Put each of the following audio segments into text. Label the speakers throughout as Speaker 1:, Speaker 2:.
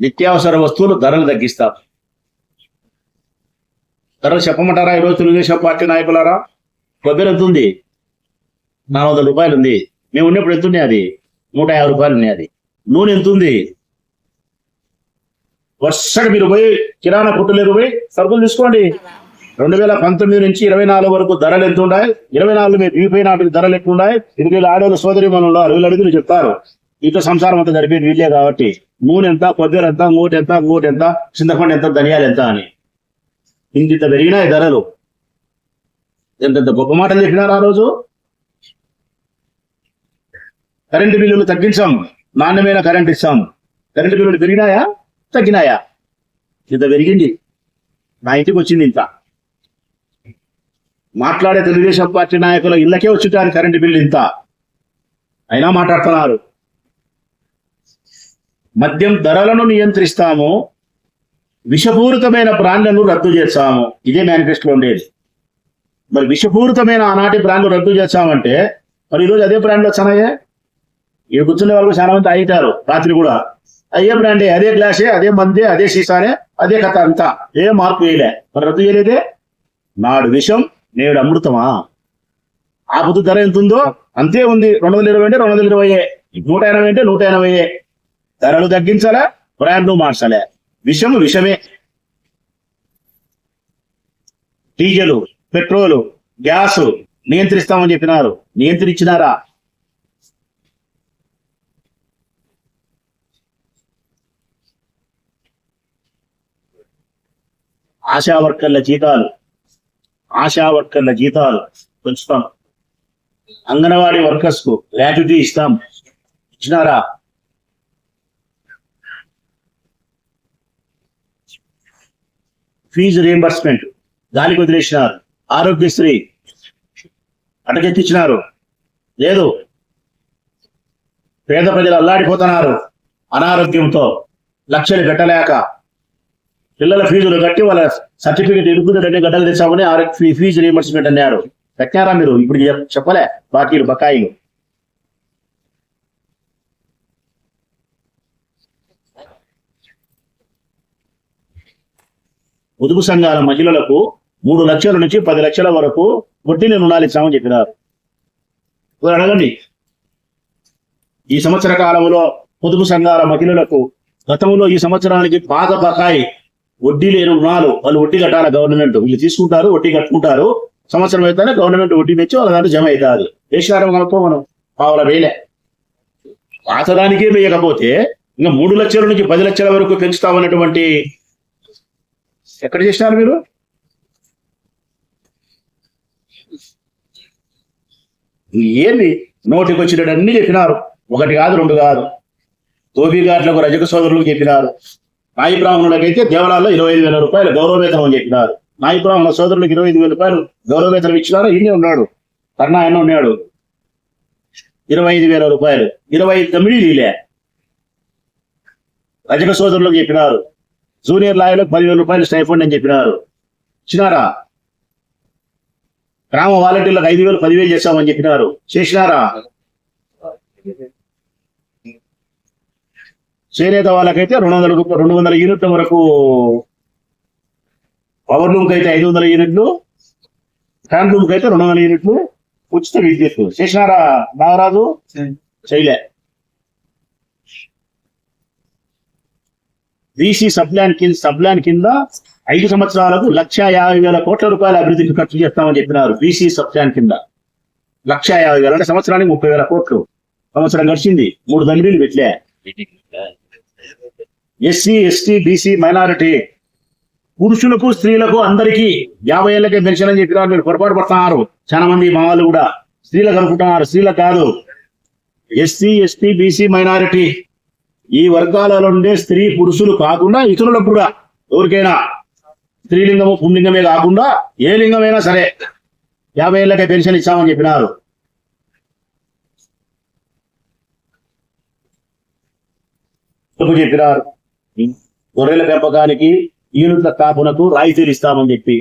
Speaker 1: నిత్యావసర వస్తువులు ధరలు తగ్గిస్తాం. ధరలు చెప్పమంటారా ఈరోజు తెలుగుదేశం పార్టీ నాయకులారా? కొబ్బరి ఎంత ఉంది? నాలుగు వందల రూపాయలు ఉంది. మేము ఉన్నప్పుడు ఎంత ఉన్నాయి అది? నూట యాభై రూపాయలు ఉన్నాయి అది. నూనె ఎంత ఉంది? వర్షడు మీరు పోయి కిరాణా కొట్టులకు పోయి సరుకులు తీసుకోండి. రెండు వేల పంతొమ్మిది నుంచి ఇరవై నాలుగు వరకు ధరలు ఎంత ఉన్నాయి? ఇరవై నాలుగు మీద దిగిపోయి నాటికి ధరలు ఎక్కువ ఉన్నాయి ఇది వీళ్ళు సోదరి మనలో ఉన్నారు అడుగులు చెప్తారు? ఇంట్లో సంసారం అంతా జరిపేది వీళ్ళే కాబట్టి నూనె ఎంత కొబ్బరి ఎంత మూట ఎంత ఎంత చింతపండు ఎంత ధనియాలు ఎంత అని. ఇంత పెరిగినాయి ధరలు. ఎంతెంత గొప్ప మాటలు చెప్పినారు ఆ రోజు? కరెంటు బిల్లులు తగ్గించాం నాణ్యమైన కరెంట్ ఇస్తాం. కరెంటు బిల్లులు పెరిగినాయా? తగ్గినాయా? ఇంత పెరిగింది. నా ఇంటికి వచ్చింది ఇంత. మాట్లాడే తెలుగుదేశం పార్టీ నాయకుల ఇళ్ళకే వచ్చుంటారు కరెంటు బిల్లు ఇంత. అయినా మాట్లాడుతున్నారు. మద్యం ధరలను నియంత్రిస్తాము విషపూరితమైన బ్రాండ్లను రద్దు చేస్తాము. ఇదే మేనిఫెస్టోలో ఉండేది. మరి విషపూరితమైన ఆనాటి బ్రాండ్లు రద్దు చేస్తామంటే మరి ఈరోజు అదే బ్రాండ్లు వచ్చానయ్యే? ఈ కూర్చునే వాళ్ళు చాలా మంది తాగిటారు రాత్రి కూడా. అదే బ్రాండే అదే గ్లాసే అదే మందే అదే సీసానే అదే కథ అంతా. ఏ మార్పు వేయలే. మరి రద్దు చేయలేదే? నాడు విషం నేడు అమృతమా? ఆ ధర ఎంత ఉందో అంతే ఉంది. రెండు వందల ఇరవై అంటే రెండు వందల ఇరవై నూట ఎనభై అంటే నూట ఎనభై ధరలు తగ్గించాలా? బ్రాండ్ను మార్చాలా? విషం విషమే. డీజిల్ పెట్రోలు గ్యాస్ నియంత్రిస్తామని చెప్పినారు. నియంత్రించినారా? ఆశా వర్కర్ల జీతాలు. ఆశా వర్కర్ల జీతాలు పెంచుతాం. అంగన్వాడీ వర్కర్స్కు గ్రాట్యుటీ ఇస్తాం. ఇచ్చినారా? ఫీజు రియంబర్స్మెంట్ గాలికి వదిలేసినారు ఆరోగ్యశ్రీ అటకెత్తించినారు లేదు. పేద ప్రజలు అల్లాడిపోతున్నారు అనారోగ్యంతో. లక్షలు కట్టలేక పిల్లల ఫీజులు కట్టి వాళ్ళ సర్టిఫికేట్ ఇరుకుతుంటే గడ్డలు తెచ్చామని ఆరోగ్య ఫీజు రియంబర్స్మెంట్ అన్నారు. పెట్టారా మీరు? ఇప్పుడు చెప్పలే. బాకీలు బకాయిలు. పొదుపు సంఘాల మహిళలకు మూడు లక్షల నుంచి పది లక్షల వరకు వడ్డీని రుణాలు ఇస్తామని చెప్పినారు. అడగండి. ఈ సంవత్సర కాలంలో పొదుపు సంఘాల మహిళలకు గతంలో ఈ సంవత్సరానికి పాత బకాయి వడ్డీ లేని రుణాలు వాళ్ళు వడ్డీ కట్టాలి గవర్నమెంట్? వీళ్ళు తీసుకుంటారు వడ్డీ కట్టుకుంటారు. సంవత్సరం అయితేనే గవర్నమెంట్ వడ్డీ తెచ్చి వాళ్ళ దాంట్లో జమ అవుతుంది. వేసినారు కనుక్కో మనం పావుల వేలే. పాతదానికే వేయకపోతే ఇంకా మూడు లక్షల నుంచి పది లక్షల వరకు పెంచుతామన్నటువంటి ఎక్కడ చేసినారు మీరు? ఏంది నోటికి వచ్చినట్టు అన్ని చెప్పినారు. ఒకటి కాదు రెండు కాదు. ఘాట్లకు రజక సోదరులకు చెప్పినారు. నాయి బ్రాహ్మణులకైతే దేవాలయాల్లో ఇరవై ఐదు వేల రూపాయలు గౌరవవేతనం అని చెప్పినారు. నాయి బ్రాహ్మణ సోదరులకు ఇరవై ఐదు వేల రూపాయలు గౌరవవేతనం ఇచ్చినారు? ఈయనే ఉన్నాడు. కర్ణా ఆయన ఉన్నాడు. ఇరవై ఐదు వేల రూపాయలు. ఇరవై ఐదు లీలే. రజక సోదరులకు చెప్పినారు. జూనియర్ లాయర్లకు పదివేల రూపాయలు స్టైఫండ్ అని చెప్పినారు. ఇచ్చినారా గ్రామ వాలంటీర్లకు ఐదు వేలు పదివేలు చేస్తామని చెప్పినారు. చేసినారా? చేనేత వాళ్ళకైతే రెండు వందల రూపాయలు రెండు వందల యూనిట్ల వరకు పవర్ లూమ్కి అయితే ఐదు వందల యూనిట్లు హ్యాండ్ లూమ్కి అయితే రెండు వందల యూనిట్లు ఉచిత విద్యుత్. చేసినారా నాగరాజు? చేయలే. బీసీ సబ్లాన్ కింద సబ్లాన్ కింద ఐదు సంవత్సరాలకు లక్ష యాభై వేల కోట్ల రూపాయల అభివృద్ధికి ఖర్చు చేస్తామని చెప్పినారు బీసీ సబ్లాన్ కింద. లక్ష యాభై వేల అంటే సంవత్సరానికి ముప్పై వేల కోట్లు. సంవత్సరం గడిచింది మూడు తండ్రిని పెట్టలే. SC ST BC minority. పురుషులకు స్త్రీలకు అందరికీ యాభై ఏళ్ళకే పెన్షన్ అని చెప్పినారు మీరు పొరపాటు పడుతున్నారు. చాలా మంది మా వాళ్ళు కూడా స్త్రీలకు అనుకుంటున్నారు స్త్రీలకు కాదు. SC ST BC minority. ఈ వర్గాలలో ఉండే స్త్రీ పురుషులు కాకుండా ఇతరులకు కూడా ఎవరికైనా స్త్రీలింగము పుంలింగమే కాకుండా ఏ లింగమైనా సరే యాభై ఏళ్ళకే పెన్షన్ ఇచ్చామని చెప్పినారు. చెప్పినారు? గొర్రెల పెంపకానికి ఈనుట్ల కాపునకు రాయితీలు ఇస్తామని చెప్పి.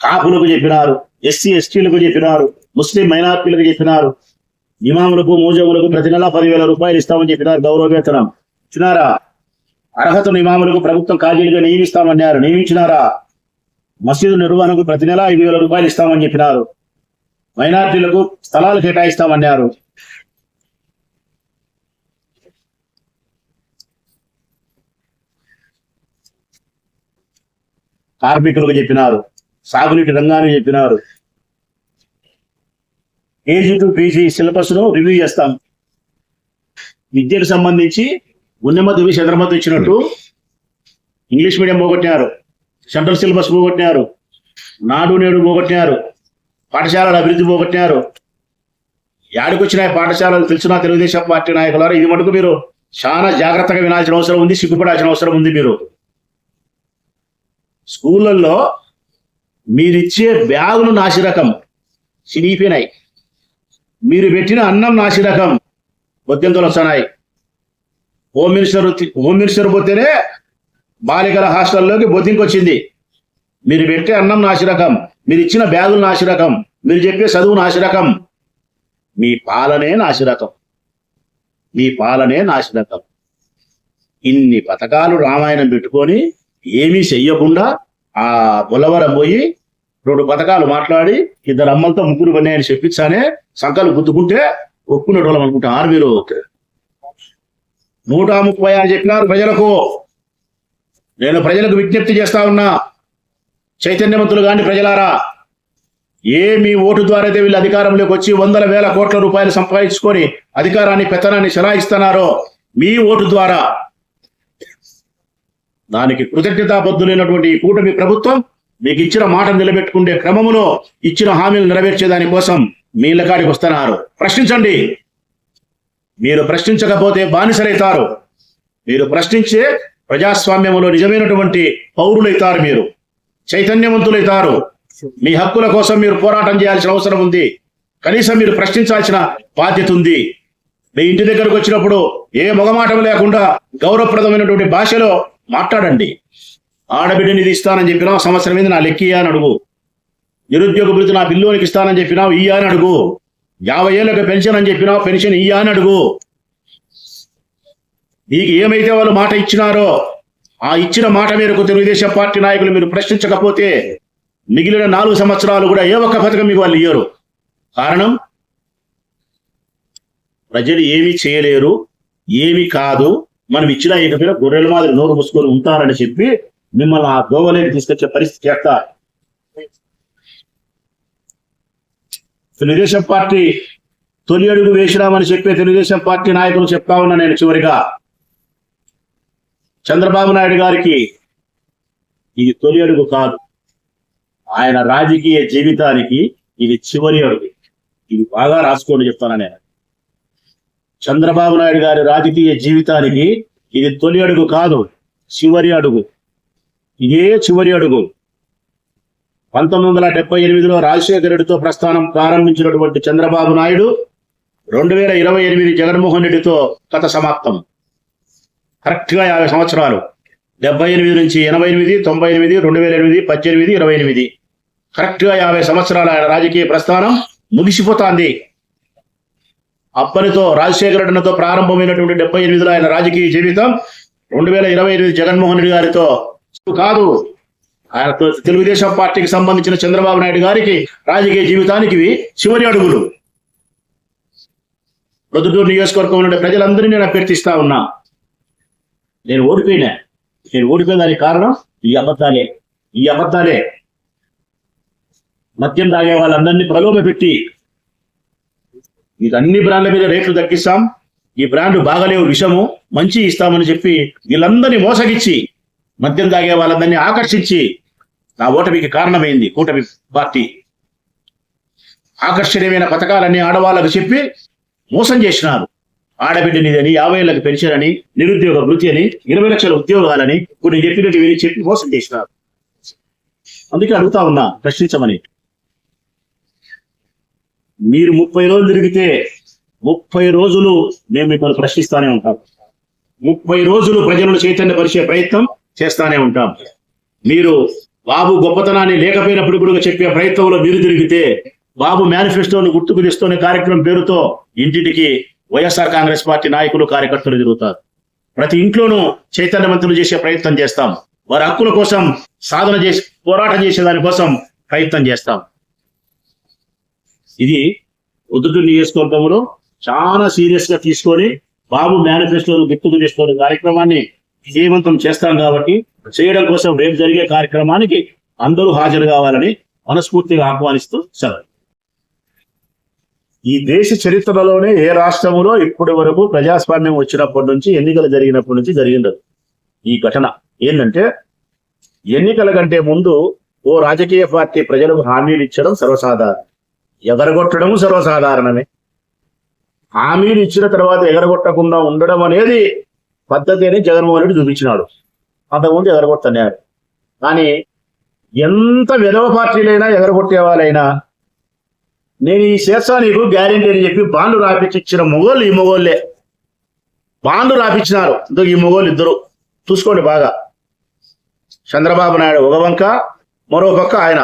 Speaker 1: కాపులకు చెప్పినారు ఎస్సీ ఎస్టీలకు చెప్పినారు ముస్లిం మైనార్టీలకు చెప్పినారు. ఇమాములకు మూజములకు ప్రతి నెల పదివేల రూపాయలు ఇస్తామని చెప్పినారు గౌరవ వేతనం ఇచ్చినారా? అర్హత ఇమాములకు ప్రభుత్వం ఖాళీలుగా నియమిస్తామన్నారు. నియమించినారా? మసీదు నిర్వహణకు ప్రతి నెల ఐదు వేల రూపాయలు ఇస్తామని చెప్పినారు. మైనార్టీలకు స్థలాలు కేటాయిస్తామన్నారు. కార్మికులకు చెప్పినారు. సాగునీటి రంగాన్ని చెప్పినారు. ఏజీ టు పీజీ సిలబస్ను రివ్యూ చేస్తాం. విద్యకు సంబంధించి ఉన్నమతి వి చంద్రమతి ఇచ్చినట్టు ఇంగ్లీష్ మీడియం పోగొట్టినారు. సెంట్రల్ సిలబస్ పోగొట్టినారు. నాడు నేడు పోగొట్టినారు. పాఠశాలల అభివృద్ధి పోగొట్టినారు. యాడికొచ్చిన పాఠశాలలు తెలిసిన తెలుగుదేశం పార్టీ నాయకులారా? ఇది మటుకు మీరు చాలా జాగ్రత్తగా వినాల్సిన అవసరం ఉంది సిగ్గుపడాల్సిన అవసరం ఉంది మీరు. స్కూళ్ళల్లో మీరిచ్చే బ్యాగులు నాసిరకం. చినిగిపోయినాయి. మీరు పెట్టిన అన్నం నాశిరకం బొద్దింకలు వస్తున్నాయి. హోమ్ మినిస్టర్ హోమ్ మినిస్టర్ పోతేనే బాలికల హాస్టల్లోకి బొద్దింకి వచ్చింది మీరు పెట్టే అన్నం నాశిరకం మీరు ఇచ్చిన బ్యాగులు నాశిరకం మీరు చెప్పే చదువు నాశిరకం మీ పాలనే నాశిరకం మీ పాలనే నాశిరకం ఇన్ని పథకాలు రామాయణం పెట్టుకొని ఏమీ చెయ్యకుండా ఆ బులవరం పోయి రెండు పథకాలు మాట్లాడి ఇద్దరు అమ్మలతో ముగ్గురు పన్నాయని చెప్పించానే సంకలు గుద్దుకుంటే ఒప్పుకునే వాళ్ళం అనుకుంటారు ఆర్మీలో నూట ముప్పై అని చెప్పినారు ప్రజలకు. నేను ప్రజలకు విజ్ఞప్తి చేస్తా ఉన్నా. చైతన్యవంతులు కాని ప్రజలారా. ఏ మీ ఓటు ద్వారా అయితే వీళ్ళు అధికారంలోకి వచ్చి వందల వేల కోట్ల రూపాయలు సంపాదించుకొని అధికారాన్ని పెత్తనాన్ని చెలాయిస్తున్నారో మీ ఓటు ద్వారా. దానికి కృతజ్ఞతాబద్ధులైనటువంటి ఈ కూటమి ప్రభుత్వం మీకు ఇచ్చిన మాట నిలబెట్టుకునే క్రమములో ఇచ్చిన హామీలు నెరవేర్చే దాని కోసం మీ ఇళ్ళకాడికి వస్తున్నారు. ప్రశ్నించండి. మీరు ప్రశ్నించకపోతే బానిసలైతారు. మీరు ప్రశ్నించే ప్రజాస్వామ్యంలో నిజమైనటువంటి పౌరులైతారు మీరు. చైతన్యవంతులైతారు. మీ హక్కుల కోసం మీరు పోరాటం చేయాల్సిన అవసరం ఉంది. కనీసం మీరు ప్రశ్నించాల్సిన బాధ్యత ఉంది. మీ ఇంటి దగ్గరకు వచ్చినప్పుడు ఏ మొగమాటం లేకుండా గౌరవప్రదమైనటువంటి భాషలో మాట్లాడండి. ఆడబిడ్డని నిధి ఇస్తానని చెప్పినా సంవత్సరం మీద నా లెక్కియా అని అడుగు. నిరుద్యోగ భృతి నా బిల్లునికి ఇస్తానని చెప్పినావు ఇయ్యా అని అడుగు. యాభై ఏళ్ళకి పెన్షన్ అని చెప్పినావు పెన్షన్ ఇయ్యా అని అడుగు. నీకు ఏమైతే వాళ్ళు మాట ఇచ్చినారో ఆ ఇచ్చిన మాట మేరకు తెలుగుదేశం పార్టీ నాయకులు మీరు ప్రశ్నించకపోతే మిగిలిన నాలుగు సంవత్సరాలు కూడా ఏ ఒక్క పథకం మీకు వాళ్ళు ఇయ్యరు. కారణం? ప్రజలు ఏమీ చేయలేరు ఏమీ కాదు. మనం ఇచ్చిన ఇక గొర్రెల మాదిరి నోరు మూసుకొని ఉంటారని చెప్పి మిమ్మల్ని ఆ దోవలేని తీసుకొచ్చే పరిస్థితి చేస్తారు తెలుగుదేశం పార్టీ తొలి అడుగు వేసినామని చెప్పే తెలుగుదేశం పార్టీ నాయకులు చెప్తా ఉన్నా నేను చివరిగా. చంద్రబాబు నాయుడు గారికి ఇది తొలి అడుగు కాదు. ఆయన రాజకీయ జీవితానికి ఇది చివరి అడుగు. ఇది బాగా రాసుకోండి చెప్తాను నేను. చంద్రబాబు నాయుడు గారి రాజకీయ జీవితానికి ఇది తొలి అడుగు కాదు చివరి అడుగు. ఇదే చివరి అడుగు? పంతొమ్మిది వందల డెబ్బై ఎనిమిదిలో రాజశేఖర రెడ్డితో ప్రస్థానం ప్రారంభించినటువంటి చంద్రబాబు నాయుడు రెండు వేల ఇరవై ఎనిమిది జగన్మోహన్ రెడ్డితో కథ సమాప్తం. కరెక్ట్గా యాభై సంవత్సరాలు. డెబ్బై ఎనిమిది నుంచి ఎనభై ఎనిమిది తొంభై ఎనిమిది రెండు వేల ఎనిమిది పద్దెనిమిది ఇరవై ఎనిమిది కరెక్ట్గా యాభై సంవత్సరాల ఆయన రాజకీయ ప్రస్థానం ముగిసిపోతాంది. అప్పటితో రాజశేఖర రెడ్డితో ప్రారంభమైనటువంటి డెబ్బై ఎనిమిదిలో ఆయన రాజకీయ జీవితం రెండు వేల ఇరవై ఎనిమిది జగన్మోహన్ రెడ్డి గారితో కాదు. ఆయన తెలుగుదేశం పార్టీకి సంబంధించిన చంద్రబాబు నాయుడు గారికి రాజకీయ జీవితానికి ఇవి చివరి అడుగులు. ప్రొద్దుటూరు నియోజకవర్గం ఉండే ప్రజలందరినీ నేను అభ్యర్థిస్తా ఉన్నా. నేను ఓడిపోయినా. నేను ఓడిపోయేదానికి కారణం ఈ అబద్ధాలే. ఈ అబద్ధాలే. మద్యం తాగే వాళ్ళందరినీ ప్రలోభ పెట్టి మీకు అన్ని బ్రాండ్ల మీద రేట్లు తగ్గిస్తాం. ఈ బ్రాండ్ బాగలేవు విషము. మంచి ఇస్తామని చెప్పి వీళ్ళందరినీ మోసగిచ్చి మద్యం తాగే వాళ్ళందరినీ ఆకర్షించి నా ఓటమికి కారణమైంది కూటమి పార్టీ. ఆకర్షణీయమైన పథకాలన్నీ ఆడవాళ్ళకు చెప్పి మోసం చేసినారు. ఆడబిడ్డనిదని యాభై ఏళ్ళకి పెన్షన్ నిరుద్యోగ వృత్తి అని ఇరవై లక్షల ఉద్యోగాలని కొన్ని చెప్పినట్టు చెప్పి మోసం చేసినారు. అందుకే అడుగుతా ఉన్నా ప్రశ్నించమని. మీరు ముప్పై రోజులు తిరిగితే ముప్పై రోజులు మేము మిమ్మల్ని ప్రశ్నిస్తానే ఉంటాం. ముప్పై రోజులు ప్రజలను చైతన్యపరిచే ప్రయత్నం చేస్తానే ఉంటాం. మీరు బాబు గొప్పతనాన్ని లేకపోయినప్పుడు కూడా చెప్పే ప్రయత్నంలో మీరు తిరిగితే బాబు మేనిఫెస్టోను గుర్తుకు తెస్తున్న కార్యక్రమం పేరుతో ఇంటింటికి వైఎస్ఆర్ కాంగ్రెస్ పార్టీ నాయకులు కార్యకర్తలు తిరుగుతారు. ప్రతి ఇంట్లోనూ చైతన్యవంతులు చేసే ప్రయత్నం చేస్తాం. వారి హక్కుల కోసం సాధన చేసి పోరాటం చేసే దానికోసం ప్రయత్నం చేస్తాం. ఇది ఉద్దుటూరు నియోజకవర్గంలో చాలా సీరియస్గా తీసుకొని బాబు మేనిఫెస్టోను గుర్తుకు చేసుకునే కార్యక్రమాన్ని విజయవంతం చేస్తాం కాబట్టి చేయడం కోసం రేపు జరిగే కార్యక్రమానికి అందరూ హాజరు కావాలని మనస్ఫూర్తిగా ఆహ్వానిస్తూ సెలవు. ఈ దేశ చరిత్రలోనే ఏ రాష్ట్రంలో ఇప్పటి వరకు ప్రజాస్వామ్యం వచ్చినప్పటి నుంచి ఎన్నికలు జరిగినప్పటి నుంచి జరిగింది ఈ ఘటన ఏంటంటే ఎన్నికల కంటే ముందు ఓ రాజకీయ పార్టీ ప్రజలకు హామీలు ఇచ్చడం సర్వసాధారణం. ఎగరగొట్టడం సర్వసాధారణమే. హామీలు ఇచ్చిన తర్వాత ఎగరగొట్టకుండా ఉండడం అనేది పద్ధతి అని జగన్మోహన్ రెడ్డి చూపించినాడు. అంతకుముందు ఎగరగొట్టన్నారు కానీ ఎంత విధవ పార్టీలైనా ఎగరగొట్టే వాళ్ళైనా నేను ఈ చేస్తా నీకు గ్యారెంటీ అని చెప్పి బాండ్లు రాపించి ఇచ్చిన మొగోళ్ళు ఈ మొగోళ్ళే. బాండ్లు రాపించినారు ఇదో ఈ మొగోళ్ళు ఇద్దరు. చూసుకోండి బాగా. చంద్రబాబు నాయుడు ఒక వంక మరో పక్క ఆయన.